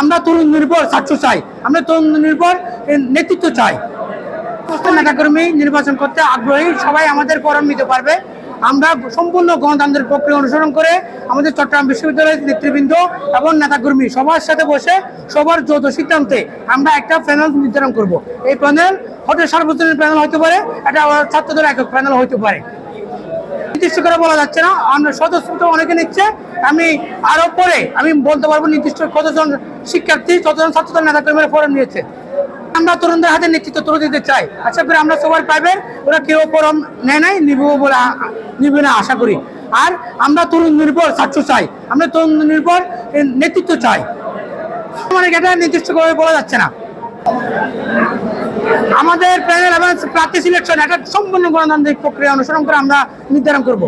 আমরা তরুণ নির্ভর ছাত্র চাই। আমরা তরুণ নির্ভর নেতৃত্ব চাই। নেতাকর্মী নির্বাচন করতে আগ্রহী, সবাই আমাদের ফরম নিতে পারবে। আমরা সম্পূর্ণ গণতান্ত্রিক প্রক্রিয়া অনুসরণ করে আমাদের চট্টগ্রাম বিশ্ববিদ্যালয়ের নেতৃবৃন্দ এবং নেতাকর্মী সবার সাথে বসে সবার যৌথ সিদ্ধান্তে আমরা একটা প্যানেল নির্ধারণ করব। এই প্যানেল হয়তো সার্বজনীন প্যানেল হতে পারে আবার ছাত্রদের একক প্যানেল হতে পারে। নির্দিষ্ট করে বলা যাচ্ছে না। আমরা সদস্য তো অনেকে নিচ্ছে। আমি আরও পরে আমি বলতে পারব নির্দিষ্ট কতজন শিক্ষার্থী কতজন ছাত্রদল নেতা কর্মীরা ফোরাম নিয়েছে। আমরা তরুণদের হাতে নেতৃত্ব তুলে দিতে চাই। আশা করি আমরা সবার পাইবেন ওরা কেউ ফোরাম নেয় নাই, নিব বলে নিবে না আশা করি। আর আমরা তরুণ নির্ভর ছাত্র চাই। আমরা তরুণ নির্ভর নেতৃত্ব চাই। মানে এটা নির্দিষ্ট করে বলা যাচ্ছে না। আমাদের প্যানেল এবং প্রার্থী সিলেকশন একটা সম্পূর্ণ গণতান্ত্রিক প্রক্রিয়া অনুসরণ করে আমরা নির্ধারণ করব।